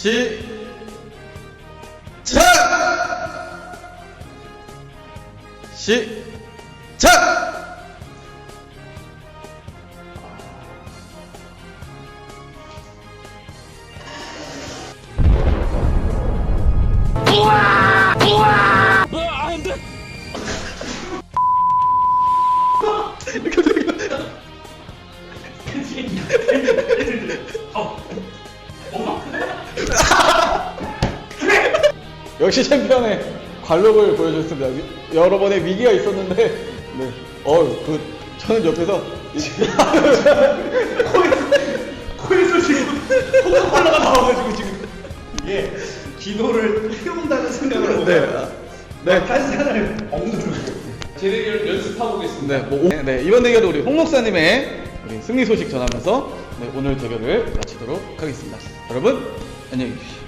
시작! 시작! 역시 챔피언의 관록을 보여줬습니다. 위- 여러 번의 위기가 있었는데, 네. 어, 그, 저는 옆에서. 코에서 지금 코카콜라가 나와가지고 지금 이게 기도를 태운다는 생각으로 네. 아, 네. 탄산을 엉두르고 제 대결 연습하고 오겠습니다. 네, 뭐, 오- 네, 이번 대결도 우리 홍 목사님의 우리 승리 소식 전하면서 네, 오늘 대결을 마치도록 하겠습니다. 여러분, 안녕히 계십시오.